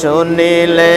শুনিলে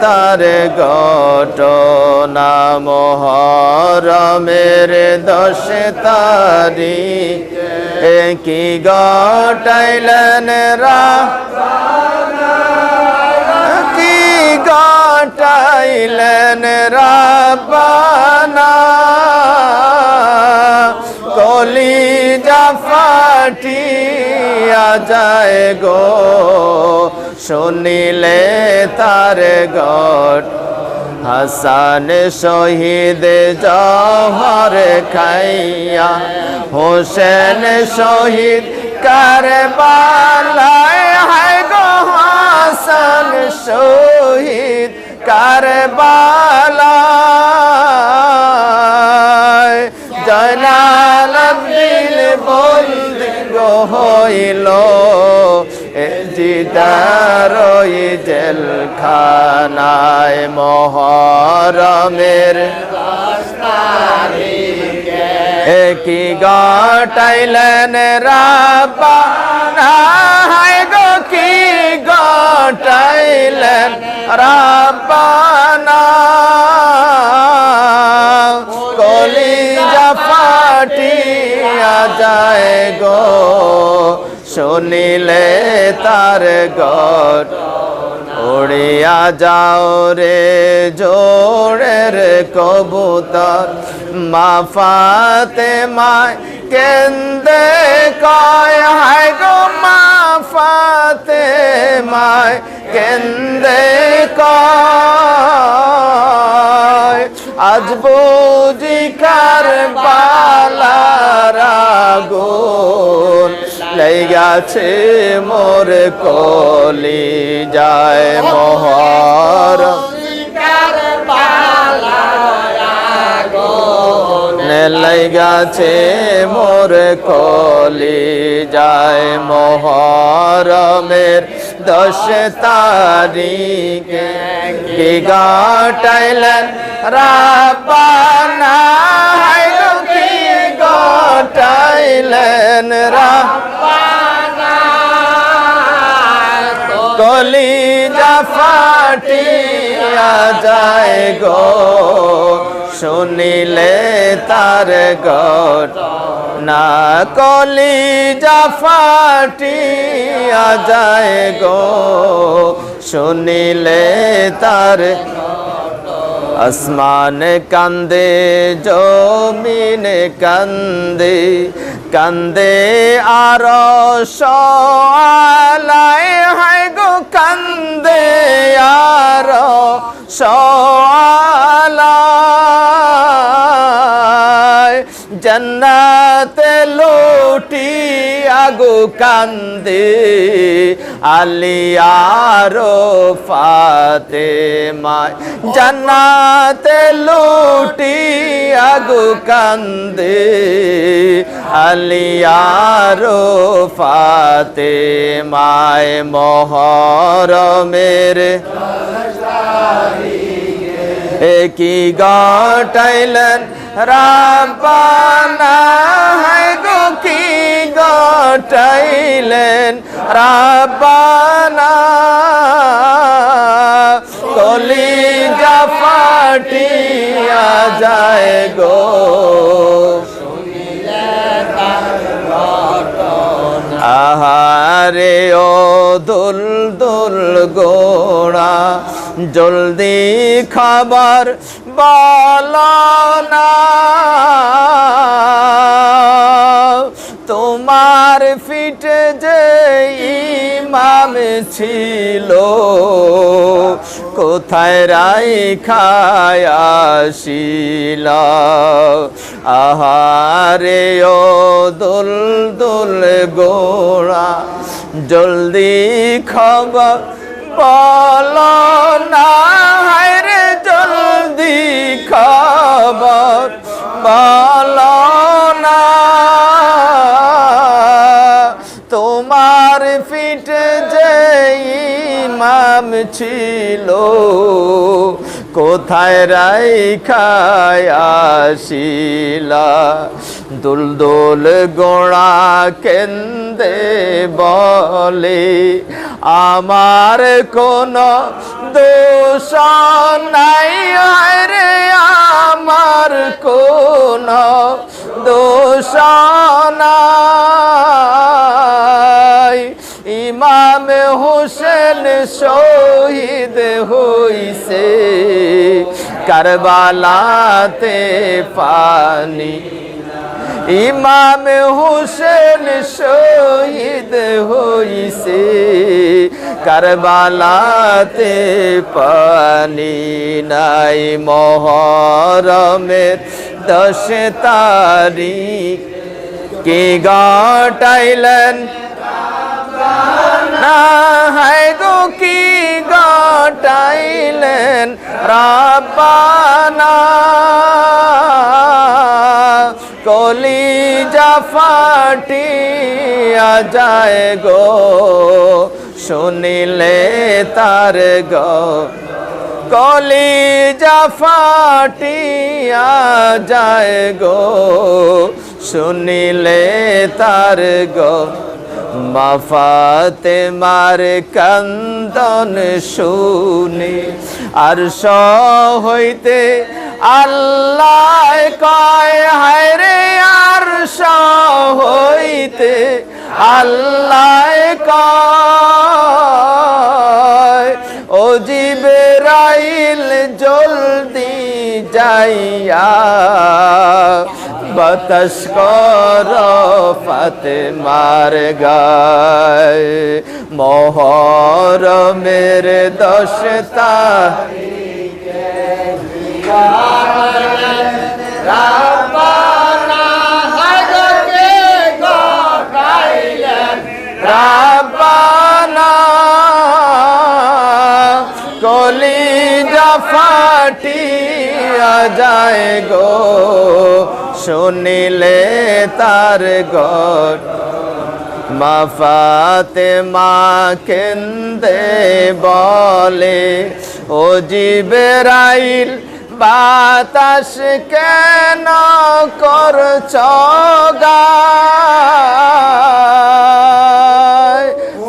তার ঘটনা মহরমের দশ তারিখ। কি গটাইলেন রা কি গটাইলেন রাবানা কলি ফাটিয়া যায় গো, শুনিলে তার গট। হাসান শহীদ জহর খাইয়া, হোসেন শহীদ কারবালায়, হায় গো হাসান শহীদ কারবালায়। জয়নাল দিল গো হইল। জিদার জেলখানায় মহরমের কি গটাইলেন রাবা হায় গো কি গটাইলেন রাবানা যায় গো, শুনিলে তার গট উড়িয়া যাও রে জোড়ের কবুতর মা ফাতে মায় কেন্দে কয়, হায় গো মা ফাতে মায় কেন্দে কয়। আজ বুঝি কার বালারা গুণ লেগেছে মোর কলি যায় মোহর। লেগেছে মোর কলি যায় মোহরমের দশ তারিখে গাটাইলেন রাবানা হায় গো কি গাটাইলেন রা। কলি যা ফাটিয়া যায় গো। শুনিলে তার গট। না কলি যা ফাটিয়া যায় গো। শুনিলে তার আসমান কান্দে জমিন কান্দে কান্দে আর সলায় হায় গো কান্দে আর সলায় জন্নাতে লুটি আগু কান্দে আলিয়ারো ফাতে মায় জন্নাতে লুটি আগু কান্দে আলিয়ারো ফাতে মায় মোহর মেরে কি গটাইলেন রাবানা হায় গো কি গটাইলেন রাবানা কলি জাফাটিয়া যায় গো। জলদি খাবার বল না। তোমার ফিটে যে ইমাম ছিল, কোথায় রাই খায়াসিল আহারে ও দুল দুল গোড়া, জলদি খবর না না, তোমার ফিটে যে ছিল, কোথায় রাই খায় আসিলা? দুল দুল গোড়া কেন্দে বলে আমার কোন দোষ নাই রে আমার কোন দোষ নাই। ইমাম হোসেন শহীদ হইছে, কারবালাতে পানি ইমাম হোসেন শহীদ হইছে কারবালাতে পানি নাই মহরমের দশ তারিখ। কে গাটাইলেন? না গো, কি গাটাইলেন? রাব্বানা ফাটিয়া যায় গো। শুনিলে তার গো। কলি ফাটিয়া যায় গো। শুনিলে তার গো। মাফাতে মার কান্দন শুনি। আর হইতে আল্লাহ কয়, হায় আর হইতে। আল্লাহ কয়, ও জিবে রাইল জলদি যাইয়া বতস কর ফতে মার গায়। মোহর মেরে দশতা ফাটিয়া যায় গো, শুনিলে তার গর। মাফাতে মা কেন্দে বলে, ও জিবেরাইল, বাতাস কেন গায়?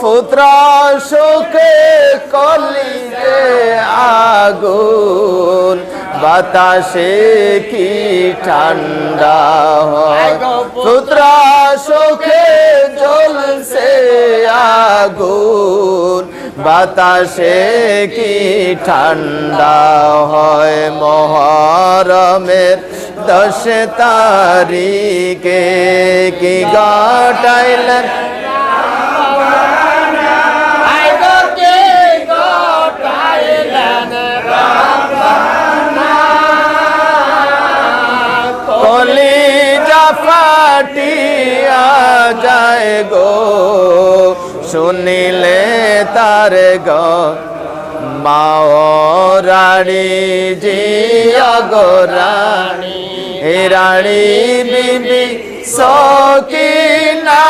পুত্র সুখে কলিতে আগুন বাতাসে কি ঠান্ডা হয়? পুত্র। সুখে জ্বলছে আগুন। বাতাসে কি ঠান্ডা হয়? মহরমের দশ তারিখে কি গাটাইলেন ফাটিয়া যায় গো। শুনিলে তার গ মাও রানী জিয়া গো রানী। রানী বিবি সকিনা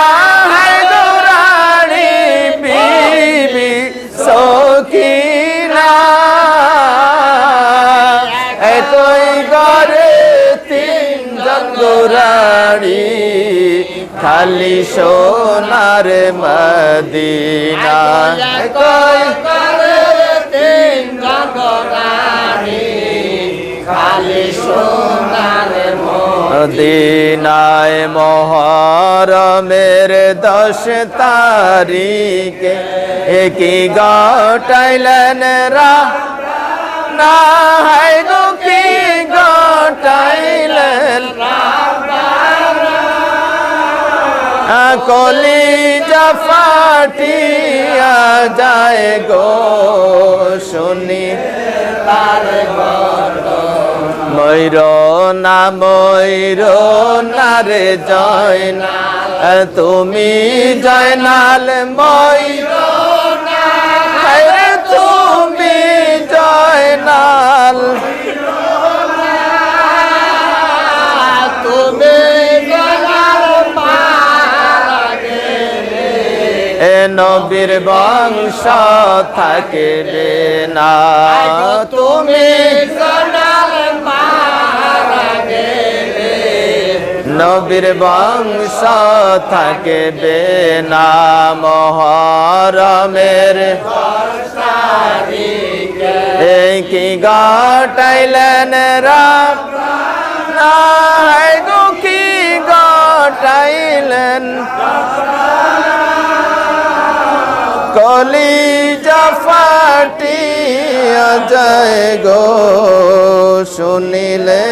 তিনজন খালি সোনার মদিনা। এতই দিনায় মহরমের দশ তারিখে একই গটাইলেন রা না হাই গো কলি ফাটিয়া যায় গো, শুনি ময়ূর না ময়ূর না রে জয় না তুমি জয়নাল, ময়ূর তুমি জয়নাল। নবীর বংশ থাকবে না। তুমি নবীর বংশ থাকবে না। মহরমের কি গাটাইলেন রাম কি গাটাইলেন কলি জাফাটি যায় গো শুনিলে